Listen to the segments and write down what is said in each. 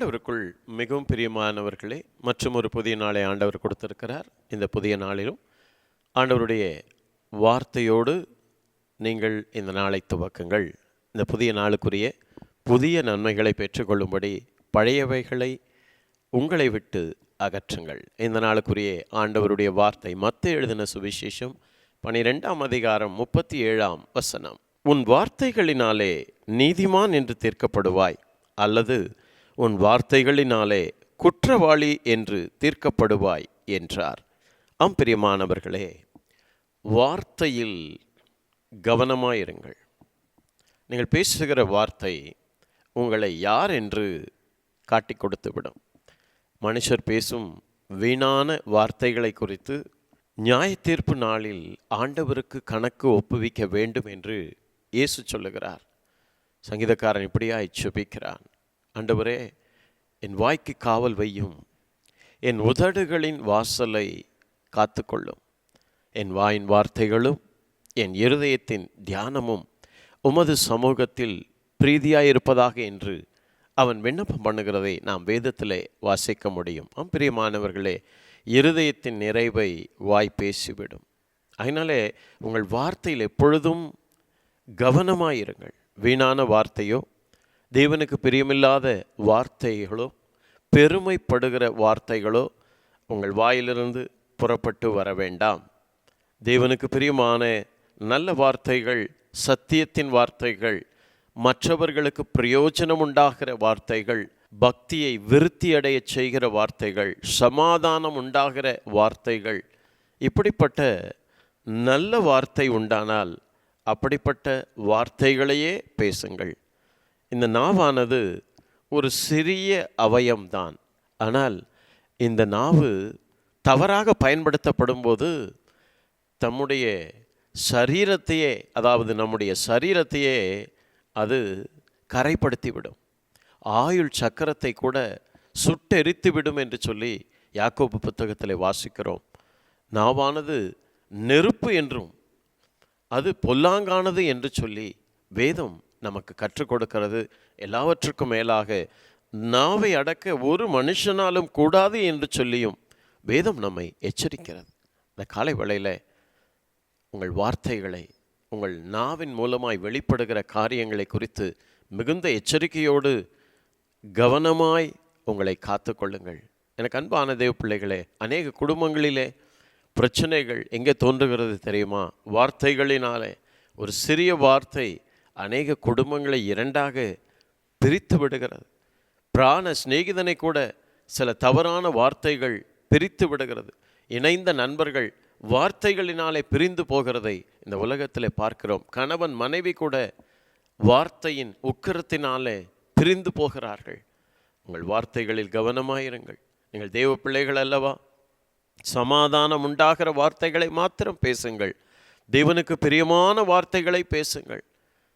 ஆண்டவருக்குள் மிகவும் பிரியமானவர்களே மற்றும் ஒரு புதிய நாளை ஆண்டவர் கொடுத்திருக்கிறார். இந்த புதிய நாளிலும் ஆண்டவருடைய வார்த்தையோடு நீங்கள் இந்த நாளை துவக்குங்கள். இந்த புதிய நாளுக்குரிய புதிய நன்மைகளை பெற்றுக்கொள்ளும்படி பழையவைகளை உங்களை விட்டு அகற்றுங்கள். இந்த நாளுக்குரிய ஆண்டவருடைய வார்த்தை மத்த எழுதின சுவிசேஷம் பனிரெண்டாம் அதிகாரம் முப்பத்தி ஏழாம் வசனம். உன் வார்த்தைகளினாலே நீதிமான் என்று தீர்க்கப்படுவாய் அல்லது உன் வார்த்தைகளினாலே குற்றவாளி என்று தீர்க்கப்படுவாய் என்றார். அம்பிரியமானவர்களே வார்த்தையில் கவனமாயிருங்கள். நீங்கள் பேசுகிற வார்த்தை உங்களை யார் என்று காட்டிக் கொடுத்துவிடும். மனுஷர் பேசும் வீணான வார்த்தைகளை குறித்து நியாய தீர்ப்பு நாளில் ஆண்டவருக்கு கணக்கு ஒப்புவிக்க வேண்டும் என்று இயேசு சொல்லுகிறார். சங்கீதக்காரன் இப்படியாய் சுபிக்கிறான் ஆண்டவரே என் வாய்க்கு காவல் வையும். என் உதடுகளின் வாசலை காத்துக்கொள்ளும். என் வாயின் வார்த்தைகளும் என் இருதயத்தின் தியானமும் உமது சமூகத்தில் பிரீதியாயிருப்பதாக என்று அவன் விண்ணப்பம் பண்ணுகிறதை நாம் வேதத்திலே வாசிக்க முடியும். ஆம் பிரியமானவர்களே இருதயத்தின் நிறைவை வாய் பேசிவிடும். அதனாலே உங்கள் வார்த்தையில் எப்பொழுதும் கவனமாயிருங்கள். வீணான வார்த்தையோ தேவனுக்கு பிரியமில்லாத வார்த்தைகளோ பெருமைப்படுகிற வார்த்தைகளோ உங்கள் வாயிலிருந்து புறப்பட்டு வர வேண்டாம். தேவனுக்கு பிரியமான நல்ல வார்த்தைகள் சத்தியத்தின் வார்த்தைகள் மற்றவர்களுக்கு பிரயோஜனம் உண்டாகிற வார்த்தைகள் பக்தியை விருத்தியடைய செய்கிற வார்த்தைகள் சமாதானம் உண்டாகிற வார்த்தைகள் இப்படிப்பட்ட நல்ல வார்த்தை உண்டானால் அப்படிப்பட்ட வார்த்தைகளையே பேசுங்கள். இந்த நாவானது ஒரு சிறிய அவயம்தான். ஆனால் இந்த நாவு தவறாக பயன்படுத்தப்படும்போது தம்முடைய சரீரத்தையே அதாவது நம்முடைய சரீரத்தையே அது கரைப்படுத்திவிடும். ஆயுள் சக்கரத்தை கூட சுட்டெரித்து விடும் என்று சொல்லி யாக்கோபு புத்தகத்தில் வாசிக்கிறோம். நாவானது நெருப்பு என்றும் அது பொல்லாங்கானது என்று சொல்லி வேதம் நமக்கு கற்றுக் கொடுக்கிறது எல்லாவற்றுக்கும் மேலாக நாவை அடக்க ஒரு மனுஷனாலும் கூடாது என்று சொல்லியும் வேதம் நம்மை எச்சரிக்கிறது. இந்த காலை வேளையில் உங்கள் வார்த்தைகளை உங்கள் நாவின் மூலமாய் வெளிப்படுகிற காரியங்களை குறித்து மிகுந்த எச்சரிக்கையோடு கவனமாய் உங்களை காத்து கொள்ளுங்கள். எனக்கு அன்பான தேவ பிள்ளைகளே அநேக குடும்பங்களிலே பிரச்சனைகள் எங்கே தோன்றுகிறது தெரியுமா? வார்த்தைகளினாலே ஒரு சிறிய வார்த்தை அநேக குடும்பங்களை இரண்டாக பிரித்து விடுகிறது. பிராண சிநேகிதனை கூட சில தவறான வார்த்தைகள் பிரித்து விடுகிறது. இணைந்த நண்பர்கள் வார்த்தைகளினாலே பிரிந்து போகிறதை இந்த உலகத்தில் பார்க்கிறோம். கணவன் மனைவி கூட வார்த்தையின் உக்கிரத்தினாலே பிரிந்து போகிறார்கள். உங்கள் வார்த்தைகளில் கவனமாயிருங்கள். நீங்கள் தேவ பிள்ளைகள் அல்லவா? சமாதானம் உண்டாகிற வார்த்தைகளை மாத்திரம் பேசுங்கள். தேவனுக்கு பிரியமான வார்த்தைகளை பேசுங்கள்.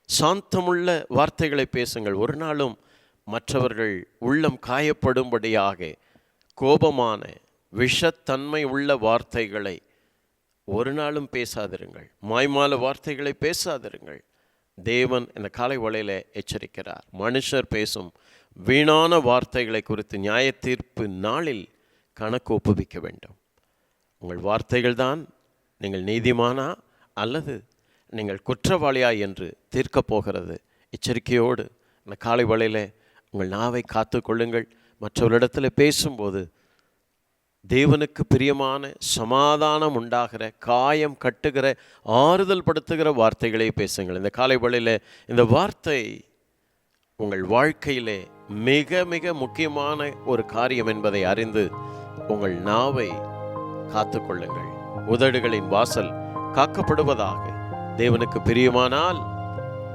சாந்தமுள்ள வார்த்தைகளை பேசுங்கள். ஒரு நாளும் மற்றவர்கள் உள்ளம் காயப்படும்படியாக கோபமான விஷத்தன்மை உள்ள வார்த்தைகளை ஒரு நாளும் பேசாதிருங்கள். மாய்மால வார்த்தைகளை பேசாதிருங்கள். தேவன் இந்த காலை வலையில் எச்சரிக்கிறார். மனுஷர் பேசும் வீணான வார்த்தைகளை குறித்து நியாய தீர்ப்பு நாளில் கணக்கு ஒப்புவிக்க வேண்டும். உங்கள் வார்த்தைகள் தான் நீங்கள் நீதிமானா அல்லது நீங்கள் குற்றவாளியா என்று தீர்க்கப் போகிறது. எச்சரிக்கையோடு இந்த காலை வலையில் உங்கள் நாவை காத்து கொள்ளுங்கள். மற்றவர்களிடத்தில் பேசும்போது தேவனுக்கு பிரியமான சமாதானம் உண்டாகிற காயம் கட்டுகிற ஆறுதல் படுத்துகிற வார்த்தைகளை பேசுங்கள். இந்த காலை வழியில் இந்த வார்த்தை உங்கள் வாழ்க்கையிலே மிக மிக முக்கியமான ஒரு காரியம் என்பதை அறிந்து உங்கள் நாவை காத்துக்கொள்ளுங்கள் உதடுகளின் வாசல் காக்கப்படுவதாக தேவனுக்கு பிரியமானால்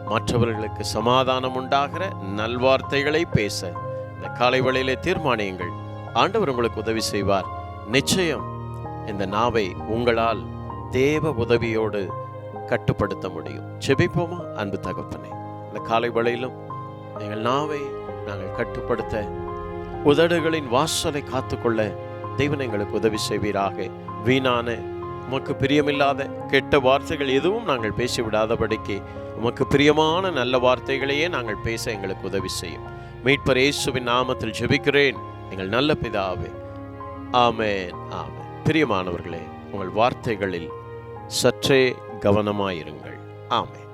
மற்றவர்களுக்கு சமாதானம் உண்டாகிற நல்வார்த்தைகளை பேச இந்த காலை வழியிலே தீர்மானியுங்கள். ஆண்டவர் உங்களுக்கு உதவி செய்வார். நிச்சயம் இந்த நாவை உங்களால் தேவ உதவியோடு கட்டுப்படுத்த முடியும். செபிப்போமா அன்பு தகப்பனே இந்த காலை வழியிலும் எங்கள் நாவை நாங்கள் கட்டுப்படுத்த உதடுகளின் வாசலை காத்துக்கொள்ள தெய்வன் எங்களுக்கு உதவி செய்வீராக. வீணான உமக்கு பிரியமில்லாத கெட்ட வார்த்தைகள் எதுவும் நாங்கள் பேசிவிடாதபடிக்கு உமக்கு பிரியமான நல்ல வார்த்தைகளையே நாங்கள் பேச எங்களுக்கு உதவி செய்யும். மீட்பர் இயேசுவின் நாமத்தில் ஜெபிக்கிறேன். எங்கள் நல்ல பிதாவே ஆமேன் ஆமென். பிரியமானவர்களே உங்கள் வார்த்தைகளில் சற்றே கவனமாயிருங்கள். ஆமென்.